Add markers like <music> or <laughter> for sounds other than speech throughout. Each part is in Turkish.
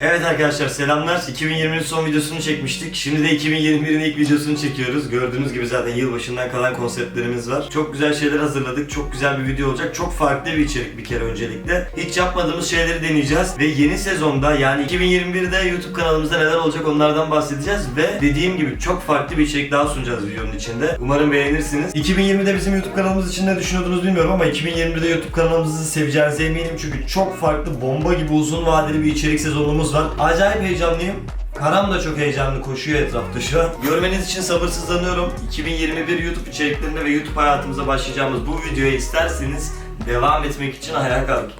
Evet arkadaşlar selamlar. 2020'nin son videosunu çekmiştik. Şimdi de 2021'in ilk videosunu çekiyoruz. Gördüğünüz gibi zaten yılbaşından kalan konseptlerimiz var. Çok güzel şeyler hazırladık. Çok güzel bir video olacak. Çok farklı bir içerik bir kere öncelikle. Hiç yapmadığımız şeyleri deneyeceğiz. Ve yeni sezonda yani 2021'de YouTube kanalımızda neler olacak onlardan bahsedeceğiz. Ve dediğim gibi çok farklı bir içerik daha sunacağız videonun içinde. Umarım beğenirsiniz. 2020'de bizim YouTube kanalımız için ne düşünüyordunuz bilmiyorum ama 2021'de YouTube kanalımızı seveceğinize eminim. Çünkü çok farklı bomba gibi uzun vadeli bir içerik sezonumuz var. Acayip heyecanlıyım. Karam da çok heyecanlı koşuyor etrafta şu an. Görmeniz için sabırsızlanıyorum. 2021 YouTube içeriklerinde ve YouTube hayatımıza başlayacağımız bu videoya isterseniz devam etmek için ayağa kalkın.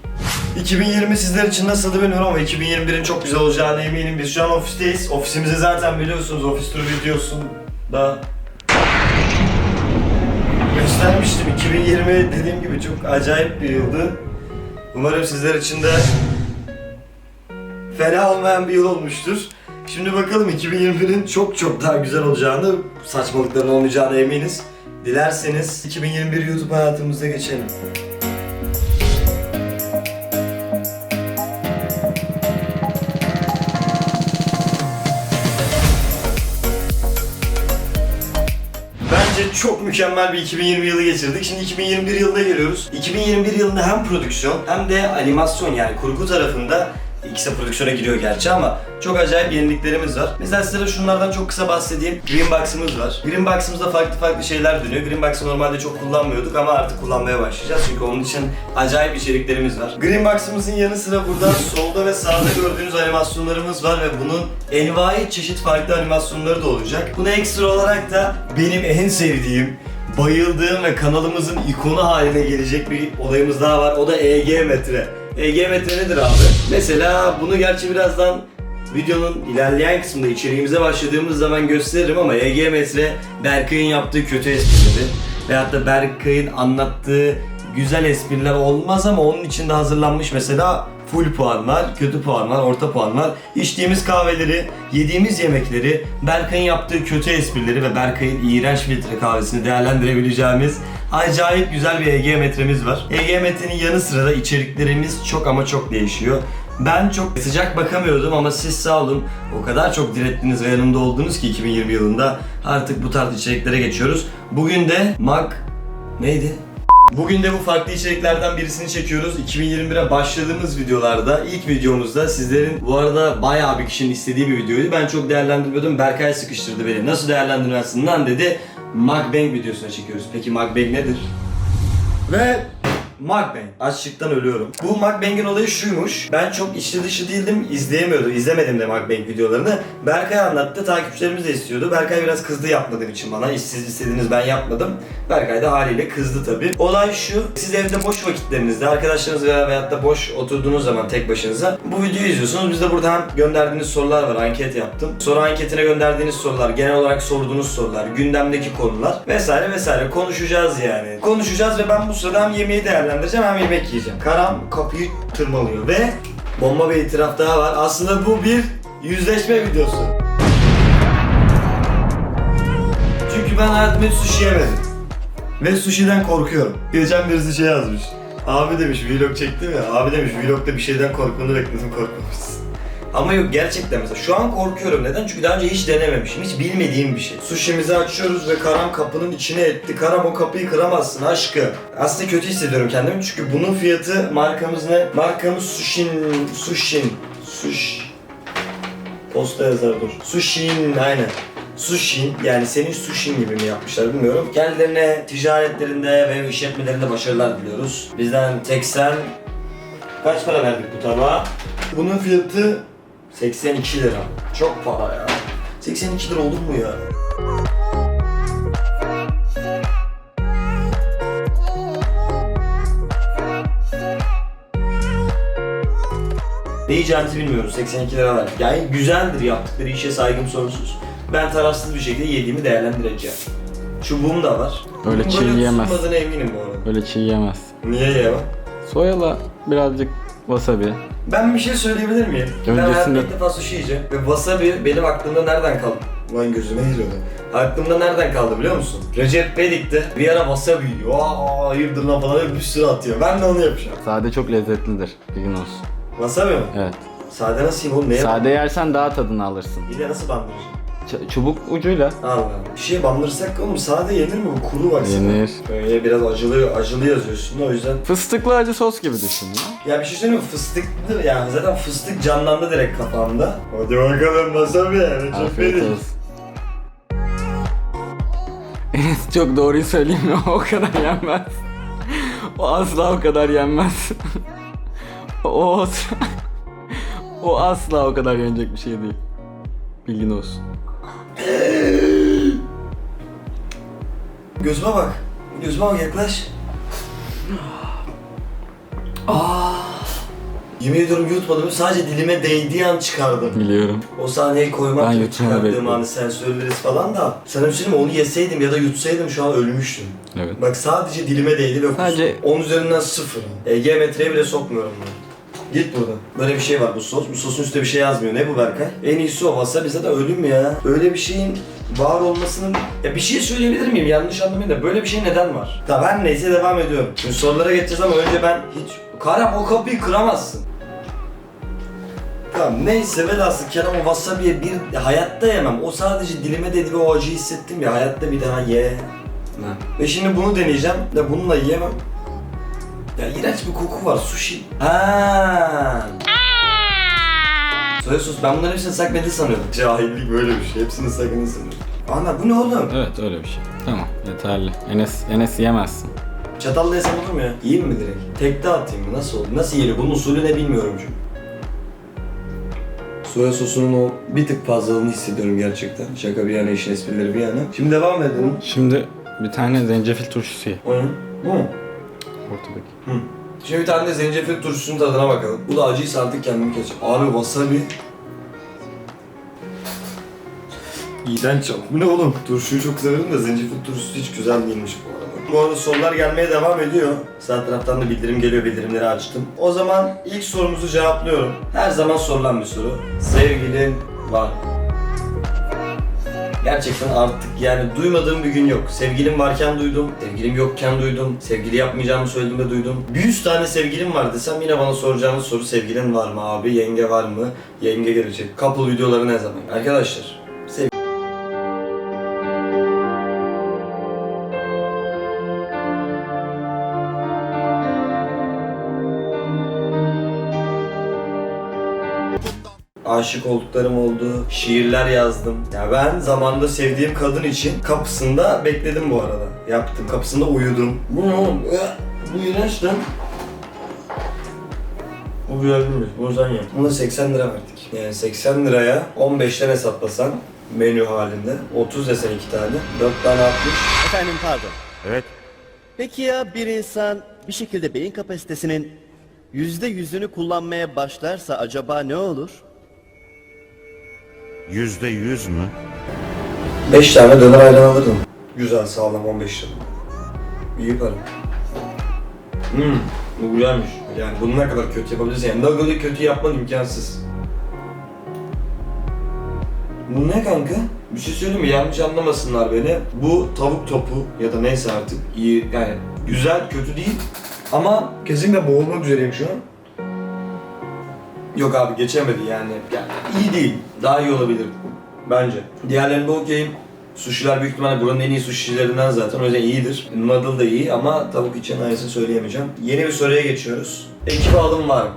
2020 sizler için nasıldı bilmiyorum ama 2021'in çok güzel olacağına eminim. Biz şu an ofisteyiz. Ofisimizi zaten biliyorsunuz. Ofis turu videosunda göstermiştim. 2020 dediğim gibi çok acayip bir yıldı. Umarım sizler için de fena olmayan bir yıl olmuştur. Şimdi bakalım 2021'in çok çok daha güzel olacağını, saçmalıkların olmayacağına eminiz. Dilerseniz 2021 YouTube hayatımıza geçelim. Bence çok mükemmel bir 2020 yılı geçirdik. Şimdi 2021 yılına geliyoruz. 2021 yılında hem prodüksiyon hem de animasyon yani kurgu tarafında ikisi prodüksiyona giriyor gerçi ama çok acayip yeniliklerimiz var. Mesela size şunlardan çok kısa bahsedeyim. Greenbox'ımız var. Greenbox'ımızda farklı farklı şeyler dönüyor. Greenbox'ı normalde çok kullanmıyorduk ama artık kullanmaya başlayacağız. Çünkü onun için acayip içeriklerimiz var. Greenbox'ımızın yanı sıra burada <laughs> solda ve sağda gördüğünüz animasyonlarımız var ve bunun envai çeşit farklı animasyonları da olacak. Buna ekstra olarak da benim en sevdiğim bayıldığım ve kanalımızın ikonu haline gelecek bir olayımız daha var. O da EG metre. EG metre nedir abi? Mesela bunu gerçi birazdan videonun ilerleyen kısmında içeriğimize başladığımız zaman gösteririm ama EG metre Berkay'ın yaptığı kötü esprileri veyahut da Berkay'ın anlattığı güzel espriler olmaz ama onun içinde hazırlanmış mesela full puanlar, kötü puanlar, orta puanlar, içtiğimiz kahveleri, yediğimiz yemekleri, Berkay'ın yaptığı kötü esprileri ve Berkay'ın iğrenç filtre kahvesini değerlendirebileceğimiz acayip güzel bir EG metremiz var. EG metrenin yanı sıra da içeriklerimiz çok ama çok değişiyor. Ben çok sıcak bakamıyordum ama siz sağ olun o kadar çok direttiniz ve yanımda oldunuz ki 2020 yılında artık bu tarz içeriklere geçiyoruz. Bugün de Mag neydi? Bugün de bu farklı içeriklerden birisini çekiyoruz. 2021'e başladığımız videolarda, ilk videomuzda sizlerin bu arada bayağı bir kişinin istediği bir videoydu. Ben çok değerlendirmiyordum. Berkay sıkıştırdı beni. Nasıl değerlendirmezsin lan dedi. Mukbang videosuna çekiyoruz. Peki mukbang nedir? Ve Mukbang. Açlıktan ölüyorum. Bu Mukbang'in olayı şuymuş. Ben çok içli dışı değildim. izleyemiyordum. izlemedim de Mukbang videolarını. Berkay anlattı. Takipçilerimiz de istiyordu. Berkay biraz kızdı yapmadığım için bana. İşsiz istediğiniz ben yapmadım. Berkay da haliyle kızdı tabii. Olay şu. Siz evde boş vakitlerinizde arkadaşlarınız veya veyahut da boş oturduğunuz zaman tek başınıza bu videoyu izliyorsunuz. Biz de burada hem gönderdiğiniz sorular var. Anket yaptım. Soru anketine gönderdiğiniz sorular, genel olarak sorduğunuz sorular, gündemdeki konular vesaire vesaire konuşacağız yani. Konuşacağız ve ben bu sırada hem yemeği değerlendireceğim hem yemek yiyeceğim. Karam kapıyı tırmalıyor ve bomba bir itiraf daha var. Aslında bu bir yüzleşme videosu. Çünkü ben hayatımda hiç sushi yemedim. Ve sushi'den korkuyorum. Geçen birisi şey yazmış. Abi demiş vlog çektim ya. Abi demiş vlogda bir şeyden korkmanı bekledim korkmamışsın. Ama yok gerçekten mesela şu an korkuyorum. Neden? Çünkü daha önce hiç denememişim. Hiç bilmediğim bir şey. Sushi'mizi açıyoruz ve Karam kapının içine etti. Karam o kapıyı kıramazsın aşkı. Aslında kötü hissediyorum kendimi çünkü bunun fiyatı markamız ne? Markamız Sushin... Sushin... Sush... Posta yazar dur. Sushin aynen. Sushin yani senin sushin gibi mi yapmışlar bilmiyorum. Kendilerine ticaretlerinde ve işletmelerinde başarılar diliyoruz. Bizden 80 kaç para verdik bu tabağa? Bunun fiyatı 82 lira. Çok para ya. 82 lira olur mu ya? Ne yiyeceğimizi bilmiyoruz. 82 lira var. Yani güzeldir yaptıkları işe saygım sonsuz. Ben tarafsız bir şekilde yediğimi değerlendireceğim. Çubuğum da var. Öyle çiğ böyle yiyemez. tutmadığına eminim bu arada. Öyle çiğ yemez. Niye yemem? Soyala birazcık wasabi. Ben bir şey söyleyebilir miyim? Ben Öncesinde- ilk defa sushi yiyeceğim. Ve wasabi benim aklımda nereden kaldı? Lan gözüme giriyordu. Aklımda nereden kaldı biliyor musun? Recep Vedik'te bir ara wasabi yiyor. Aa, hayırdır lan falan diye bir sürü atıyor. Ben de onu yapacağım. Sade çok lezzetlidir. Bilgin olsun. Wasabi mi? Evet. Sade nasıl yiyeyim oğlum? Neye? Sade yersen daha tadını alırsın. Bir de nasıl bandıracağım? Ç- çubuk ucuyla. Allah. Bir şeye bandırsak oğlum sade yenir mi? Bu kuru baksana. Yenir. Böyle biraz acılı acılı yazıyorsun o yüzden. Fıstıklı acı sos gibi düşün ya. Ya bir şey söyleyeyim mi? Fıstıklı yani zaten fıstık canlandı direkt kafamda. Hadi bakalım wasabi. Afiyet olsun. Enes çok doğruyu söyleyeyim mi? O kadar yenmez. O asla o kadar yenmez. o o asla o kadar yenecek bir şey değil. Bilgin olsun. Gözüme bak. Gözüme bak yaklaş. Aa. Yemin ediyorum yutmadım. Sadece dilime değdiği an çıkardım. Biliyorum. O sahneyi koymak Ben gibi yutmanı çıkarttığım bekliyorum. hani sensörleriz falan da. Sana bir şey diyeyim mi? Onu yeseydim ya da yutsaydım şu an ölmüştüm. Evet. Bak sadece dilime değdi ve Sadece- kustum. 10 üzerinden sıfır. E, geometriye bile sokmuyorum bunu. Git buradan. Böyle bir şey var bu sos. Bu sosun üstünde bir şey yazmıyor. Ne bu Berkay? En iyisi o. Wasabi zaten ölüm ya. Öyle bir şeyin var olmasının... Ya bir şey söyleyebilir miyim? Yanlış anlamayın da böyle bir şey neden var? Tamam her neyse devam ediyorum. Şimdi sorulara geçeceğiz ama önce ben hiç... Karam o kapıyı kıramazsın. Tamam neyse velhasıl Kerem o wasabi'ye bir hayatta yemem. O sadece dilime dedi ve o acıyı hissettim ya hayatta bir daha ye. Ve şimdi bunu deneyeceğim ve bununla yiyemem. Ya iğrenç bir koku var sushi. Ha. Soya sos ben bunların hepsini mendil sanıyordum. Cahillik böyle bir şey. Hepsini mendil sanıyordum. Ana bu ne oğlum? Evet öyle bir şey. Tamam yeterli. Enes, Enes yemezsin. Çatalla yesem olur mu ya? Yiyeyim mi direkt? Tekte atayım mı? Nasıl olur? Nasıl yenir? Bunun usulü ne bilmiyorum çünkü. Soya sosunun o bir tık fazlalığını hissediyorum gerçekten. Şaka bir yana, işin esprileri bir yana. Şimdi devam edelim. Şimdi bir tane zencefil turşusu ye. O ne? Bu mu? Ortadaki. Hı. Şimdi bir tane de zencefil turşusunun tadına bakalım. Bu da acıysa artık kendimi keseceğim. Abi wasabi. İğrenç çok. Bu ne oğlum? Turşuyu çok severim de zencefil turşusu hiç güzel değilmiş bu arada. Bu arada sorular gelmeye devam ediyor. Sağ taraftan da bildirim geliyor, bildirimleri açtım. O zaman ilk sorumuzu cevaplıyorum. Her zaman sorulan bir soru. Sevgilin var? Gerçekten artık yani duymadığım bir gün yok. Sevgilim varken duydum, sevgilim yokken duydum, sevgili yapmayacağımı söyledim ve duydum. Bir yüz tane sevgilim var desem yine bana soracağınız soru sevgilin var mı abi, yenge var mı, yenge gelecek. Couple videoları ne zaman? Arkadaşlar, aşık olduklarım oldu. Şiirler yazdım. Ya ben zamanda sevdiğim kadın için kapısında bekledim bu arada. Yaptım. Kapısında uyudum. Bu ne oğlum? Bu iğrenç lan. Bu güzel mi? Bunu sen yap. Buna 80 lira verdik. Yani 80 liraya 15'ten hesaplasan menü halinde 30 desen 2 tane 4 tane 60 Efendim pardon. Evet. Peki ya bir insan bir şekilde beyin kapasitesinin yüzde yüzünü kullanmaya başlarsa acaba ne olur? Yüzde yüz mü? 5 tane döner ayran alırdım. Güzel sağlam 15 lira. İyi para. Hmm, bu güzelmiş. Yani bunu ne kadar kötü yapabilirsin? Yani Nuggle'ı kötü yapman imkansız. Bu ne kanka? Bir şey söyleyeyim mi? Yanlış anlamasınlar beni. Bu tavuk topu ya da neyse artık iyi yani güzel kötü değil ama kesinlikle boğulmak üzereyim şu an. Yok abi geçemedi yani. yani iyi değil. Daha iyi olabilir bence. Diğerlerinde okeyim. Sushi'ler büyük ihtimalle buranın en iyi sushilerinden zaten o yüzden iyidir. Noodle da iyi ama tavuk için aynısını söyleyemeyeceğim. Yeni bir soruya geçiyoruz. Ekip alım var mı?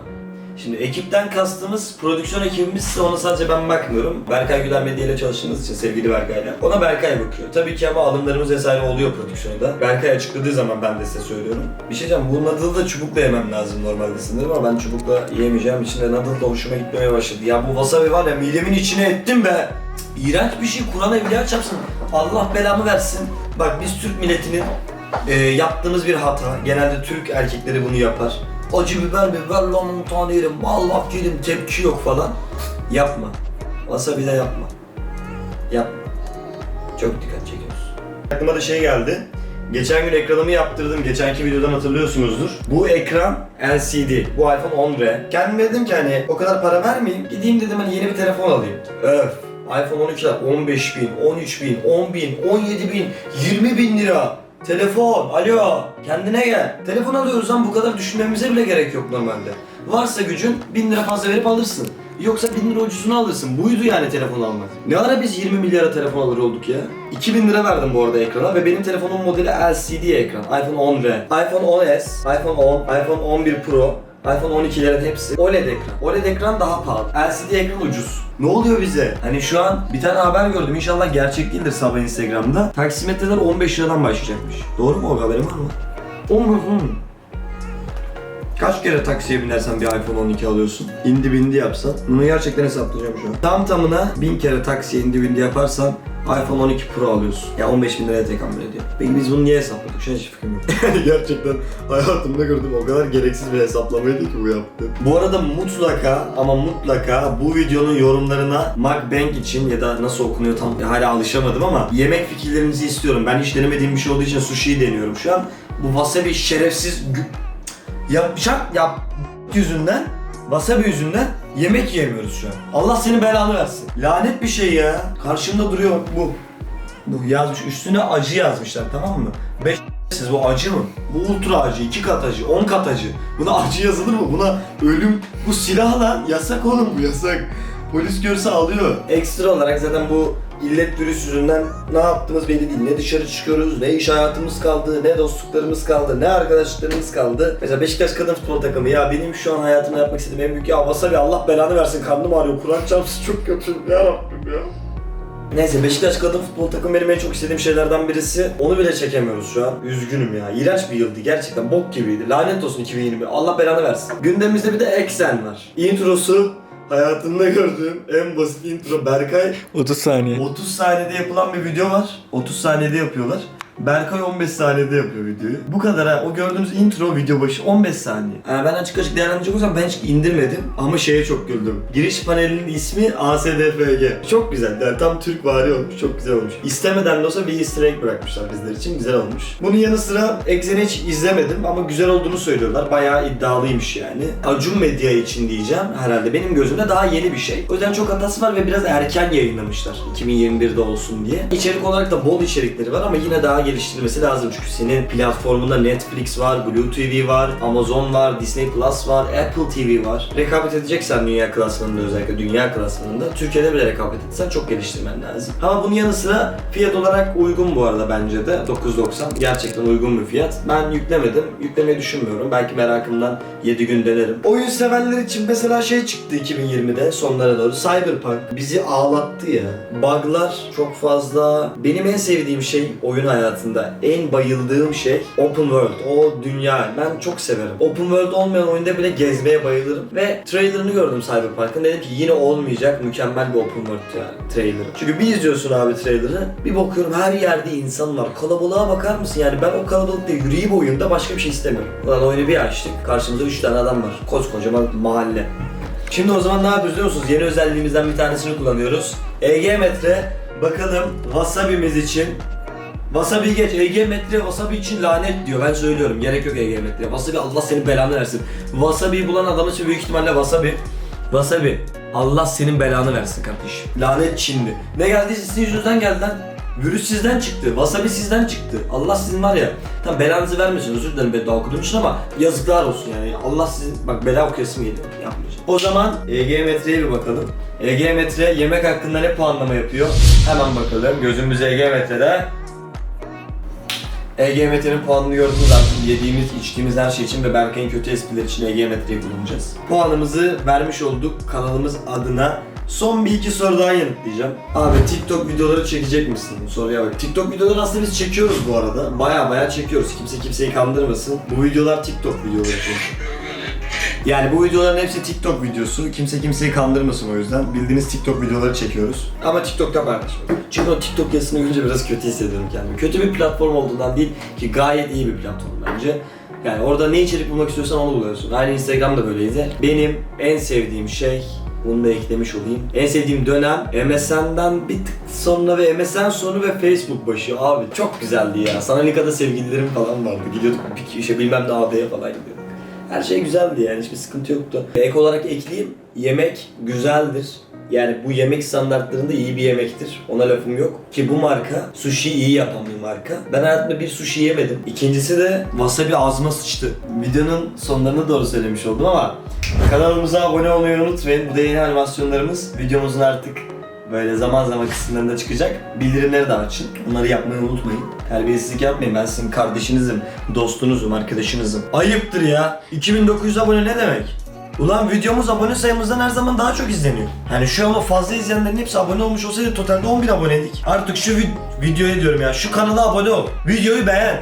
Şimdi ekipten kastımız prodüksiyon ekibimizse ona sadece ben bakmıyorum. Berkay Güler Medya ile çalıştığımız için sevgili Berkay'la. Ona Berkay bakıyor. Tabii ki ama alımlarımız vesaire oluyor prodüksiyonda. Berkay açıkladığı zaman ben de size söylüyorum. Bir şey diyeceğim bu noodle'ı da çubukla yemem lazım normalde sanırım ama ben çubukla yiyemeyeceğim için de noodle da hoşuma gitmeye başladı. Ya bu wasabi var ya midemin içine ettim be. Cık, bir şey Kur'an evliya çarpsın. Allah belamı versin. Bak biz Türk milletinin e, yaptığımız bir hata. Genelde Türk erkekleri bunu yapar. Acı biber biber 10 tane yerim. Allah yerim tepki yok falan. Yapma. Wasabi de yapma. Yapma. Çok dikkat çekiyoruz. Aklıma da şey geldi. Geçen gün ekranımı yaptırdım. Geçenki videodan hatırlıyorsunuzdur. Bu ekran LCD. Bu iPhone 10R. Kendime dedim ki hani o kadar para vermeyeyim. Gideyim dedim hani yeni bir telefon alayım. Öf. iPhone 12'ler 15 bin, 13 bin, 10 bin, 17 bin, 20 bin lira. Telefon, alo, kendine gel. Telefon alıyoruz ama bu kadar düşünmemize bile gerek yok normalde. Varsa gücün 1000 lira fazla verip alırsın. Yoksa 1000 lira ucuzunu alırsın. Buydu yani telefon almak. Ne ara biz 20 milyara telefon alır olduk ya? 2000 lira verdim bu arada ekrana ve benim telefonum modeli LCD ekran. iPhone 10R, iPhone 10s, iPhone 10, iPhone 11 Pro, iPhone 12'lerin hepsi OLED ekran. OLED ekran daha pahalı. LCD ekran ucuz. Ne oluyor bize? Hani şu an bir tane haber gördüm. İnşallah gerçek değildir sabah Instagram'da. Taksimetreler 15 liradan başlayacakmış. Doğru mu o haberin var mı? 15 mi? Kaç kere taksiye binersen bir iPhone 12 alıyorsun? İndi bindi yapsan. Bunu gerçekten hesaplayacağım şu an. Tam tamına 1000 kere taksiye indi bindi yaparsan iPhone 12 Pro alıyorsun. Ya 15 bin liraya tekamül ediyor. Peki biz bunu niye hesapladık? Şu an hiç fikrim yok. <laughs> gerçekten hayatımda gördüğüm o kadar gereksiz bir hesaplamaydı ki bu yaptığım. Bu arada mutlaka ama mutlaka bu videonun yorumlarına MacBank için ya da nasıl okunuyor tam hala alışamadım ama yemek fikirlerinizi istiyorum. Ben hiç denemediğim bir şey olduğu için sushi'yi deniyorum şu an. Bu wasabi şerefsiz yapacak yap yüzünden wasabi yüzünden yemek yiyemiyoruz şu an. Allah seni belanı versin. Lanet bir şey ya. Karşımda duruyor bu. Bu yazmış üstüne acı yazmışlar tamam mı? 5 siz bu acı mı? Bu ultra acı, 2 kat acı, 10 kat acı. Buna acı yazılır mı? Buna ölüm, bu silah lan. Yasak oğlum bu yasak. Polis görse alıyor. Ekstra olarak zaten bu illet virüs yüzünden ne yaptığımız belli değil. Ne dışarı çıkıyoruz, ne iş hayatımız kaldı, ne dostluklarımız kaldı, ne arkadaşlıklarımız kaldı. Mesela Beşiktaş kadın futbol takımı ya benim şu an hayatımda yapmak istediğim en büyük ya wasabi Allah belanı versin karnım ağrıyor. Kur'an çarpsın çok kötü ya Rabbim ya. Neyse Beşiktaş kadın futbol takımı benim en çok istediğim şeylerden birisi. Onu bile çekemiyoruz şu an. Üzgünüm ya. İğrenç bir yıldı gerçekten. Bok gibiydi. Lanet olsun 2020. Allah belanı versin. Gündemimizde bir de Exen var. Introsu hayatımda gördüğüm en basit intro. Berkay 30 saniye. 30 saniyede yapılan bir video var. 30 saniyede yapıyorlar. Berkay 15 saniyede yapıyor videoyu. Bu kadar ha. O gördüğünüz intro video başı 15 saniye. Yani ben açık açık değerlendirecek olsam ben hiç indirmedim. Ama şeye çok güldüm. Giriş panelinin ismi ASDFG. Çok güzel. Yani tam Türk vari olmuş. Çok güzel olmuş. İstemeden de olsa bir easter egg bırakmışlar bizler için. Güzel olmuş. Bunun yanı sıra Exen'i hiç izlemedim ama güzel olduğunu söylüyorlar. Bayağı iddialıymış yani. Acun Medya için diyeceğim herhalde. Benim gözümde daha yeni bir şey. O yüzden çok hatası var ve biraz erken yayınlamışlar. 2021'de olsun diye. İçerik olarak da bol içerikleri var ama yine daha geliştirilmesi lazım. Çünkü senin platformunda Netflix var, Blue TV var, Amazon var, Disney Plus var, Apple TV var. Rekabet edeceksen dünya klasmanında özellikle dünya klasmanında Türkiye'de bile rekabet etsen çok geliştirmen lazım. Ama bunun yanı sıra fiyat olarak uygun bu arada bence de 9.90 gerçekten uygun bir fiyat. Ben yüklemedim. Yüklemeyi düşünmüyorum. Belki merakımdan 7 gün denerim. Oyun severler için mesela şey çıktı 2020'de sonlara doğru. Cyberpunk bizi ağlattı ya. Bug'lar çok fazla. Benim en sevdiğim şey oyun hayatında en bayıldığım şey open world. O dünya. Ben çok severim. Open world olmayan oyunda bile gezmeye bayılırım. Ve trailerını gördüm Cyberpunk'ın. Dedim ki yine olmayacak mükemmel bir open world yani trailerı. Çünkü bir izliyorsun abi trailerı. Bir bakıyorum her yerde insan var. Kalabalığa bakar mısın yani? Ben o kalabalıkta yürüyüp oyunda başka bir şey istemiyorum. Ulan oyunu bir açtık. Karşımızda 3 tane adam var. Koskocaman mahalle. Şimdi o zaman ne yapıyoruz biliyor? Yeni özelliğimizden bir tanesini kullanıyoruz. EG metre bakalım Wasabi'miz için Wasabi geç, EG metre Wasabi için lanet diyor. Ben söylüyorum. Gerek yok EG metre. Wasabi Allah senin belanı versin. Wasabi bulan adam için büyük ihtimalle Wasabi. Wasabi. Allah senin belanı versin kardeşim. Lanet Çinli. Ne geldiyse sizin yüzünüzden geldi lan. Virüs sizden çıktı. Wasabi sizden çıktı. Allah sizin var ya. Tam belanızı vermesin. Özür dilerim beddua okuduğum için ama yazıklar olsun yani. Allah sizin... Bak bela okuyasım geliyor. Yapmayacağım. O zaman EG metreye bir bakalım. EG metre yemek hakkında ne puanlama yapıyor? Hemen bakalım. Gözümüz EG metrede. EGMT'nin puanını gördünüz artık yediğimiz, içtiğimiz her şey için ve Berkay'ın kötü espriler için EGMT'yi kullanacağız. Puanımızı vermiş olduk kanalımız adına. Son bir iki soru daha yanıtlayacağım. Abi TikTok videoları çekecek misin? Soruya bak. TikTok videoları aslında biz çekiyoruz bu arada. Baya baya çekiyoruz. Kimse kimseyi kandırmasın. Bu videolar TikTok videoları çünkü. Yani bu videoların hepsi TikTok videosu. Kimse kimseyi kandırmasın o yüzden. Bildiğiniz TikTok videoları çekiyoruz. Ama TikTok'ta paylaşmıyorum. Çünkü o TikTok yazısını görünce biraz kötü hissediyorum kendimi. Kötü bir platform olduğundan değil ki gayet iyi bir platform bence. Yani orada ne içerik bulmak istiyorsan onu buluyorsun. Aynı Instagram'da böyleydi. Benim en sevdiğim şey bunu da eklemiş olayım. En sevdiğim dönem MSN'den bir tık sonra ve MSN sonu ve Facebook başı. Abi çok güzeldi ya. Sanalika'da sevgililerim falan vardı. Gidiyorduk bir işte bilmem ne AD'ye falan gidiyorduk. Her şey güzeldi yani hiçbir sıkıntı yoktu. Ek olarak ekleyeyim. Yemek güzeldir. Yani bu yemek standartlarında iyi bir yemektir. Ona lafım yok. Ki bu marka sushi iyi yapan bir marka. Ben hayatımda bir sushi yemedim. İkincisi de wasabi ağzıma sıçtı. Videonun sonlarına doğru söylemiş oldum ama kanalımıza abone olmayı unutmayın. Bu da yeni animasyonlarımız. Videomuzun artık böyle zaman zaman kısımlarında çıkacak. Bildirimleri de açın. Bunları yapmayı unutmayın. Terbiyesizlik yapmayın. Ben sizin kardeşinizim, dostunuzum, arkadaşınızım. Ayıptır ya. 2900 abone ne demek? Ulan videomuz abone sayımızdan her zaman daha çok izleniyor. Yani şu an o fazla izleyenlerin hepsi abone olmuş olsaydı totalde 10.000 aboneydik. Artık şu vid- videoya diyorum ya, şu kanala abone ol. Videoyu beğen.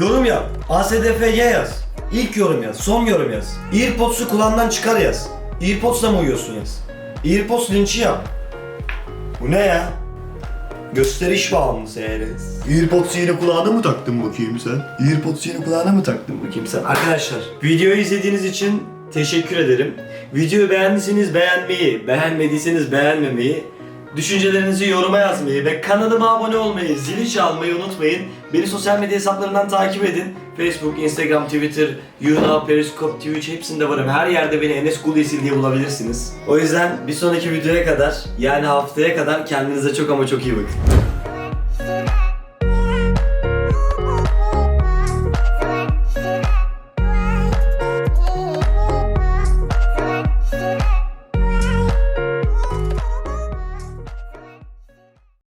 Yorum yap. ASDFG yaz. İlk yorum yaz, son yorum yaz. Earpods'u kulağından çıkar yaz. Earpods'la mı uyuyorsun yaz. Earpods linçi yap. Bu ne ya? Gösteriş bağımlısı yani. Earpods'u yine kulağına mı taktın bakayım sen? Earpods'u yine kulağına mı taktın bakayım sen? Arkadaşlar videoyu izlediğiniz için teşekkür ederim. Videoyu beğendiyseniz beğenmeyi, beğenmediyseniz beğenmemeyi, düşüncelerinizi yoruma yazmayı ve kanalıma abone olmayı, zili çalmayı unutmayın. Beni sosyal medya hesaplarından takip edin. Facebook, Instagram, Twitter, YouNow, Periscope, Twitch hepsinde varım. Her yerde beni Enes Kulyesil diye bulabilirsiniz. O yüzden bir sonraki videoya kadar yani haftaya kadar kendinize çok ama çok iyi bakın.